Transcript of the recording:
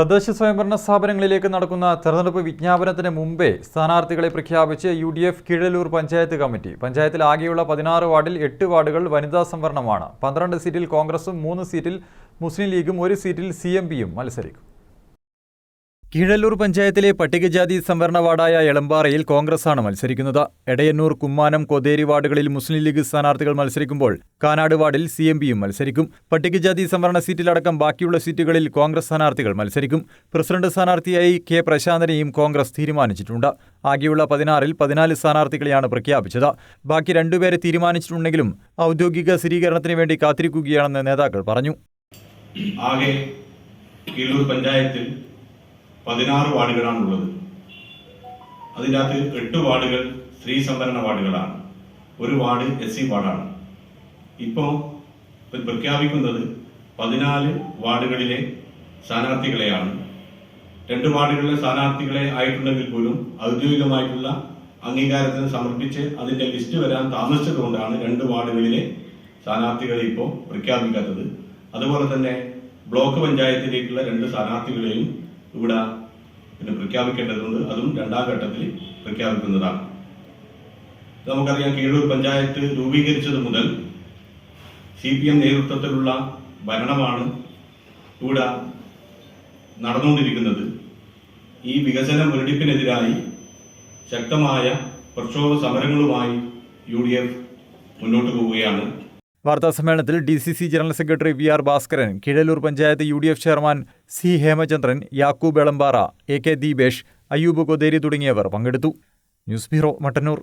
തദ്ദേശ സ്വയംഭരണ സ്ഥാപനങ്ങളിലേക്ക് നടക്കുന്ന തെരഞ്ഞെടുപ്പ് വിജ്ഞാപനത്തിന് മുമ്പേ സ്ഥാനാർത്ഥികളെ പ്രഖ്യാപിച്ച് U D F Keezhallur panchayat committee. പഞ്ചായത്തിൽ ആകെയുള്ള പതിനാറ് വാർഡിൽ എട്ട് വാർഡുകൾ വനിതാ സംവരണമാണ്. പന്ത്രണ്ട് സീറ്റിൽ കോൺഗ്രസും മൂന്ന് സീറ്റിൽ മുസ്ലിം ലീഗും ഒരു സീറ്റിൽ സി മത്സരിക്കും. കീഴല്ലൂർ പഞ്ചായത്തിലെ പട്ടികജാതി സംവരണ വാർഡായ എളമ്പാറയിൽ കോൺഗ്രസാണ് മത്സരിക്കുന്നത്. എടയന്നൂർ കുമ്മാനം കൊതേരി വാർഡുകളിൽ മുസ്ലിം ലീഗ് സ്ഥാനാർത്ഥികൾ മത്സരിക്കുമ്പോൾ കാനാട് വാർഡിൽ സി എം പിയും മത്സരിക്കും. പട്ടികജാതി സംവരണ സീറ്റിലടക്കം ബാക്കിയുള്ള സീറ്റുകളിൽ കോൺഗ്രസ് സ്ഥാനാർത്ഥികൾ മത്സരിക്കും. പ്രസിഡന്റ് സ്ഥാനാർത്ഥിയായി കെ പ്രശാന്തനെയും കോൺഗ്രസ് തീരുമാനിച്ചിട്ടുണ്ട്. ആകെയുള്ള പതിനാറിൽ പതിനാല് സ്ഥാനാർത്ഥികളെയാണ് പ്രഖ്യാപിച്ചത്. ബാക്കി രണ്ടുപേരെ തീരുമാനിച്ചിട്ടുണ്ടെങ്കിലും ഔദ്യോഗിക സ്ഥിരീകരണത്തിന് വേണ്ടി കാത്തിരിക്കുകയാണെന്ന് നേതാക്കൾ പറഞ്ഞു. ആകെ പഞ്ചായത്തിൽ പതിനാറ് വാർഡുകളാണുള്ളത്. അതിനകത്ത് എട്ട് വാർഡുകൾ സ്ത്രീ സംവരണ വാർഡുകളാണ്. ഒരു വാർഡ് എസ് സി വാർഡാണ്. ഇപ്പോൾ പ്രഖ്യാപിക്കുന്നത് പതിനാല് വാർഡുകളിലെ സ്ഥാനാർത്ഥികളെയാണ്. രണ്ട് വാർഡുകളിലെ സ്ഥാനാർത്ഥികളെ ആയിട്ടുണ്ടെങ്കിൽ പോലും ഔദ്യോഗികമായിട്ടുള്ള അംഗീകാരത്തിന് സമർപ്പിച്ച് അതിന്റെ ലിസ്റ്റ് വരാൻ താമസിച്ചതുകൊണ്ടാണ് രണ്ട് വാർഡുകളിലെ സ്ഥാനാർത്ഥികളെ ഇപ്പോൾ പ്രഖ്യാപിക്കാത്തത്. അതുപോലെ തന്നെ ബ്ലോക്ക് പഞ്ചായത്തിലേക്കുള്ള രണ്ട് സ്ഥാനാർത്ഥികളെയും ഇവിടെ പിന്നെ പ്രഖ്യാപിക്കേണ്ടതുണ്ട്. അതും രണ്ടാം ഘട്ടത്തിൽ പ്രഖ്യാപിക്കുന്നതാണ്. നമുക്കറിയാം കീഴൂർ പഞ്ചായത്ത് രൂപീകരിച്ചത് മുതൽ സി പി എം നേതൃത്വത്തിലുള്ള ഭരണമാണ് ഇവിടെ നടന്നുകൊണ്ടിരിക്കുന്നത്. ഈ വികസന മുരടിപ്പിനെതിരായി ശക്തമായ പ്രക്ഷോഭ സമരങ്ങളുമായി യു ഡി എഫ് മുന്നോട്ട് പോവുകയാണ്. വാർത്താസമ്മേളനത്തിൽ D C C general secretary V R Bhaskaran Keezhallur panchayat U D F chairman C Hemachandran Yakub Elambara A K Deepesh Ayyub Kotheri തുടങ്ങിയവർ പങ്കെടുത്തു. News bureau Mattannur.